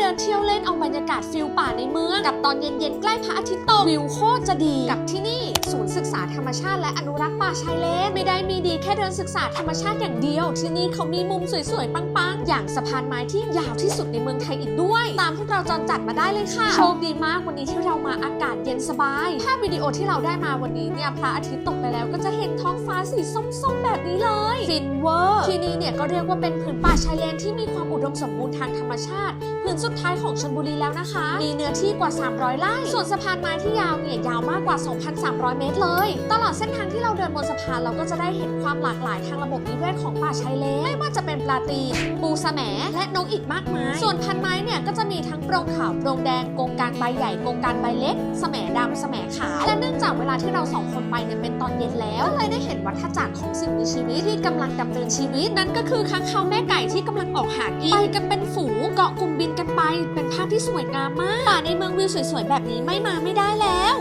เดินเที่ยวเล่นเอาบรรยากาศฟิลป่าในเมืองกับตอนเย็นๆ ใกล้พระอาทิตย์ตกวิวโคตรจะดีกับที่นี่ ศูนย์ศึกษาธรรมชาติและอนุรักษ์ป่าชายเลนไม่ได้มีดีแค่เดินศึกษาธรรมชาติอย่างเดียว ที่นี่เขามีมุมสวยๆปังๆ อย่างสะพานไม้ที่ยาวที่สุดในเมืองไทยอีกด้วย ตามพวกเราจรจัดมาได้เลยค่ะโชคดีมากวันนี้ที่เรามาอากาศเย็นสบายภาพวิดีโอที่เราได้มาวันนี้เนี่ยพระอาทิตย์ตกไปแล้วก็จะเห็น สีส้มๆ แบบนี้เลยฟินเวอร์ที่นี่เนี่ยก็เรียกว่าเป็นผืนป่าชายเลนที่มีความอุดมสมบูรณ์ทางธรรมชาติผืนสุดท้ายของชลบุรีแล้วนะคะ มีเนื้อที่กว่า 300 ไร่ ส่วนสะพานไม้ที่ยาวเนี่ยยาวมากกว่า 2,300 เมตรเลย ตลอดเส้นทางที่เราเดินบนสะพานเราก็จะได้เห็นความหลากหลายทางระบบนิเวศของป่าชายเลนไม่ว่าจะเป็นปลาตีนปูสะแหมและนกอีกมากมาย ส่วนพันไม้เนี่ยก็จะมีทั้งโปรงขาวโปรงแดงกงกลางใบใหญ่กงกลางใบเล็กสะแหมดำสะแหมขาวและ เวลาที่เราสองคนไปเนี่ยเป็นตอนเย็นแล้วก็เลยได้เห็นวัฏจักรของสิ่งมีชีวิตที่กำลังดำเนินชีวิต นั่นก็คือค้างคาวแม่ไก่ที่กำลังออกหากินไปกันเป็นฝูงเกาะกลุ่มบินกันไป เป็นภาพที่สวยงามมากป่าในเมืองวิวสวยๆแบบนี้ไม่มาไม่ได้แล้ว